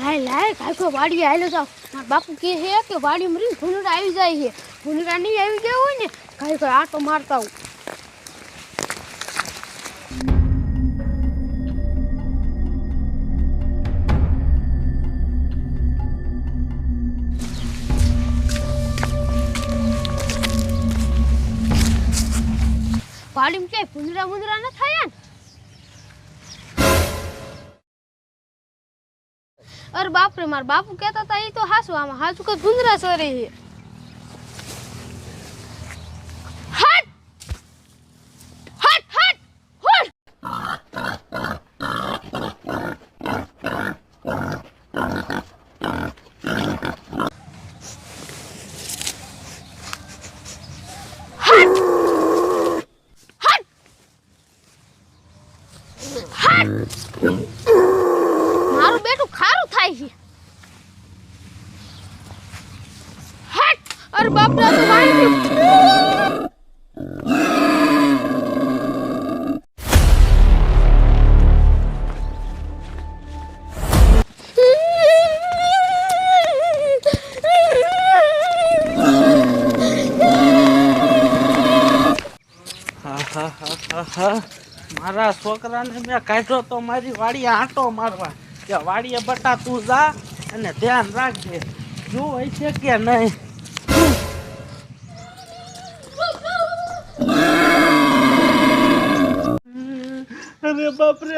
લાય લાય, કાકો વાડી આવેલો જાવ મારા બાપુ કહે છે કે વાડી મરીને ભૂનરા આવી જાય છે. ભૂનરા નહીં આવી ગયા હોય ને, કોઈ આટો મારતા હું વાડીમાં ક્યાંય ભૂંદરા ભૂંદરા ન થયા ને? અરે બાપરે મારા બાપુ કહેતા હતા એ તો હાસુ આમાં હાસુ કે ભૂંદરા સરે છે હટ હટ હટ હટ મારું બેટું ખારું થાય છે. હેટ! અરે બાપરે તો મારી મારા છોકરાને મેં કાઢ્યો તો મારી વાડી આંટો મારવા. કે વાડીએ બટા તું જા અને ધ્યાન રાખજે. જો હોય છે કે નહીં. અરે બાપરે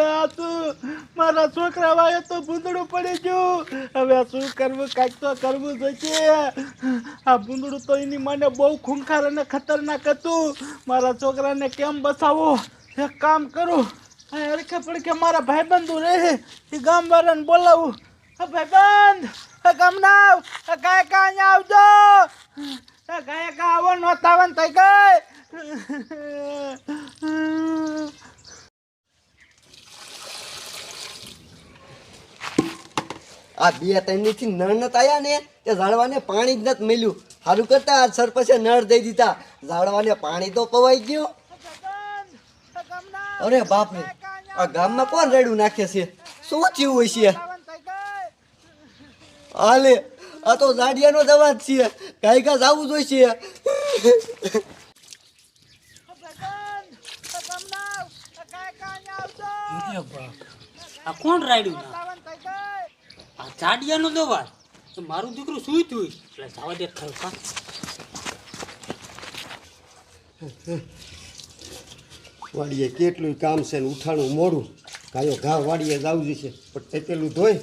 મારા છોકરા વાય તો ભૂંદડું પડી ગયું. હવે શું કરવું? કાંઈક તો કરવું જોઈશે. આ ભૂંદડું તો એની મને બહુ ખૂંખાર અને ખતરનાક હતું. મારા છોકરાને કેમ બસાવો એક કામ કરું. હરખે પડખે મારા ભાઈબંધો રહે એ ગામ ગામવાળાને બોલાવું. આ ભાઈબંધ હા ગામના ના ગાય કા અહીંયા આવજો. આ ગાય કા આવો, નોતાવન થઈ ગઈ. આ બે ત્રણથી નળ નત આયા ને, તે ઝાડવાને પાણી જ નથી મળ્યું. સારું કરતા સરપંચે નળ દઈ દીધા. ઝાડવાને પાણી તો પવાઈ ગયું. અરે બાપ રે આ ગામમાં કોણ રેડું નાખે છે? શું થયું હોય છે? હાલે, આ તો જાડિયાનો દવા જ છે. કાંઈ જવું જોઈશે આ કોણ રાડ્યું આ જાડિયાનો દવા મારું દીકરું સુઈ થયું? એટલે જવા દે ખરું કા વાડીએ કેટલું કામ છે ને ઉઠાણું મોડું. કાયો ઘા વાડીએ જવું જશે પણ તેતેલું ધોઈ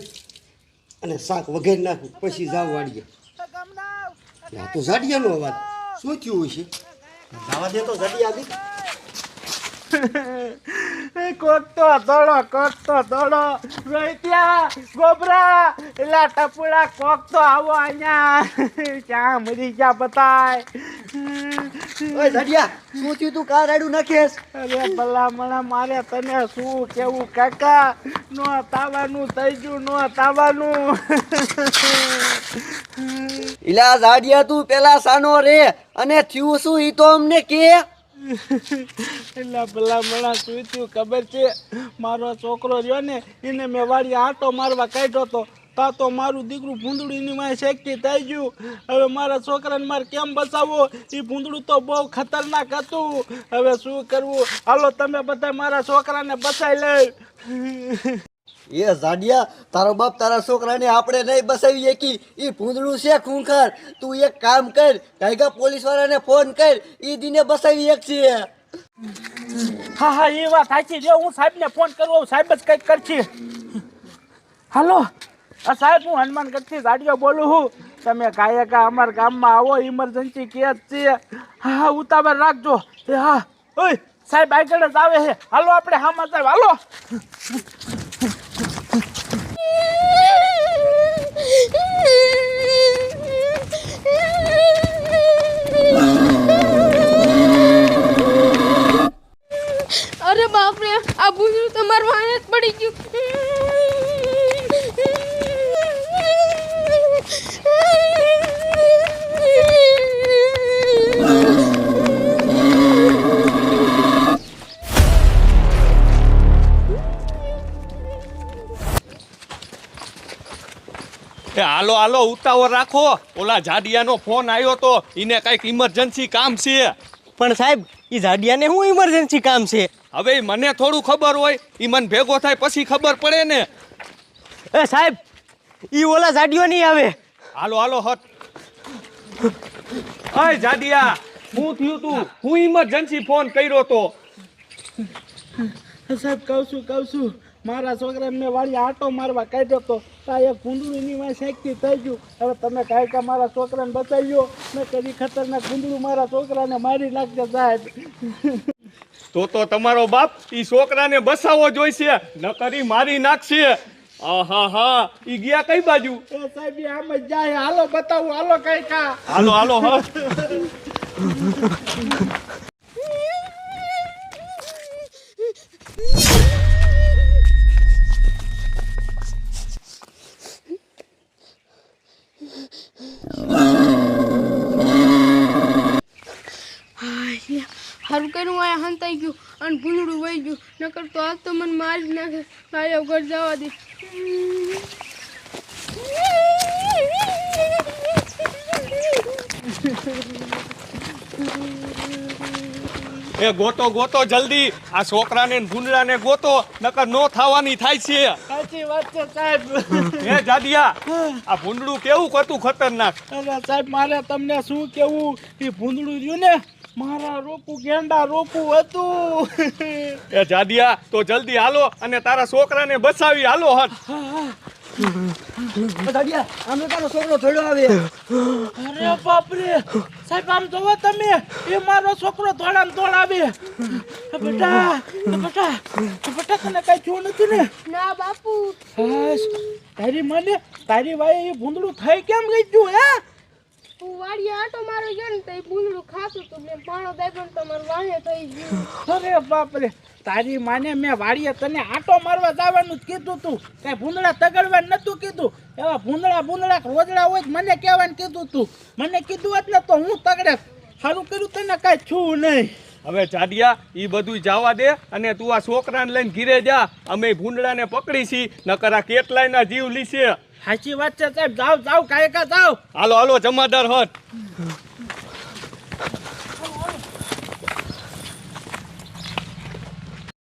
અને શાક વઘેર નાખું, પછી જાવ વાડીએ. આ તો ઝાડિયાનો અવાજ. શું થયું છે? જવા દે તો ઝાડિયા બી કોક તો દોડો કોક તો દોડો. રોહિત્યા ગોબરા એલા ટપુડા કોક તો આવો અહીંયા. ક્યાં મરી ગયા બતાય ઓય ઝાડિયા શું થયું તું? કાર રાડું નાખેસ અરે ભલા મને મારે તને શું કેવું કાકા? નો તાવાનું થઈ ગયું નો તાવાનું. ઇલા ઝાડિયા તું પેલા સાનો રે. અને થયું શું ઈ તો અમને કે? એટલે ભલા મળા શું થયું? ખબર છે? મારો છોકરો રહ્યો ને, એને મેં વાડી આંટો મારવા કાઢ્યો તો, તા તો મારું દીકરું ભૂંદડીની માં શેકી થઈ ગયું. હવે મારા છોકરાને મારે કેમ બચાવવો? એ ભૂંદડું તો બહુ ખતરનાક હતું. હવે શું કરવું? હાલો, તમે બધા મારા છોકરાને બચાવી લે. એ ઝાડિયા, તારો બાપ તારા છોકરાને આપણે નહીં બસાવી શકી એ ભૂંદડું છે ખૂંખાર. તું એક કામ કર કાયગા પોલીસ વાળાને ફોન કર એ દીને બસાવી એક છે. હા હા, એ વાત સાચી છે. હું સાહેબને ફોન કરું સાહેબ જ કંઈક કરશે. હાલો. આ સાહેબ, હું હનુમાન ગઢથી ગાડીઓ બોલું છું. તમે કાયકા અમારા ગામમાં આવો ઇમરજન્સી કેસ છે. હા હા, ઉતાવળ રાખજો. હા. ઓય, સાહેબ, આગળ જ આવે છે. હાલો, આપણે હા સાહેબ, હાલો. અરે બાપરે આ બુજરું તમારું વાને જ પડી ગયું. હાલો હાલો ઉતાવળ રાખો. ઓલા જાડિયાનો ફોન આવ્યો તો એને કંઈક ઇમરજન્સી કામ છે. પણ સાહેબ એ જાડિયાને શું ઇમરજન્સી કામ છે? હવે મને થોડું ખબર હોય એ મને ભેગો થાય પછી ખબર પડે ને. એ સાહેબ એ ઓલા જાડિયો નહીં આવે. હાલો હાલો હટ. અય જાડિયા શું થયું તું? હું ઇમરજન્સી ફોન કર્યો તો? સાહેબ કહું છું કહું છું. મારા છોકરાને મેં વાળી આંટો મારવા કાઢ્યો તો આ એક કુંદડું એની માં શેકથી થઈ ગયું. હવે તમે કાંઈ કા મારા છોકરાને બચાવ્યો? મેં કદી ખતરનાક કુંદડું મારા છોકરાને મારી નાખજો સાહેબ. તો તો તમારો બાપ ઈ છોકરાને બસાવો જોઈશે ન કરી મારી નાખશે. આહા હા ઈ ગયા કઈ બાજુ? એ સાહેબ આમ જ જાય. હાલો બતાવું. હાલો કઈ કા હાલો હાલો હટ કર્યું હંતાઈ ગયું અને ભૂંદડું વહી ગયું. નકર તો આજ તો મને મારી જ નાખે. મારી ઘર જવા દે. એ ગોતો ગોતો જલ્દી. આ છોકરાને ને ભૂંડડાને ગોતો નકર નો થવાની થાય છે. સાચી વાત છે સાહેબ. એ જાડિયા આ ભૂંડડું કેવું કરતું ખતરનાક? સાહેબ મારે તમને શું કેવું? એ ભૂંદડું રહ્યું ને મારા રોપું ગેંડા રોપું હતું એ જાદિયા તો જલ્દી હાલો અને તારા છોકરાને બસાવી હાલો હટ જાડિયા આમે તારો છોકરો થોડો આવે. અરે બાપરે સાહેબ આમ જોવો તમે એ મારો છોકરો ધોળામ ધોળાવે બેટા બેટા બેટા તને કઈ થયું નથી ને? ના બાપુ. તારી મને તારી વાય એ ભૂંદડું થઈ કેમ ગઈ ગયું હે? હું વાડીએ આટો મારો ગયો ને તો એ ભૂંડળું ખાતું તું મેં પાણો ને તમારું વાહે થઈ ગયું. અરે બાપરે તારી માને મેં વાડીએ તને આટો મારવા જવાનું જ કીધું તું. કઈ ભૂંદડા તગડવા નતું કીધું. એવા ભૂંદડા ભૂંદડા રોજડા હોય તો મને કહેવાનું કીધું તું. મને કીધું એટલે તો હું તગડે સારું કર્યું તને કાંઈ છું નહીં. હવે જાડિયા એ બધું જવા દે અને તું આ છોકરાને લઈને ઘીરે જા. અમે ભૂંડડાને પકડી છી નકર આ કેટલાયના જીવ લીશે. સાચી વાત છે સાહેબ. જાઓ જાઓ કાયકા જાઓ. હાલો હાલો જમાદાર હટ.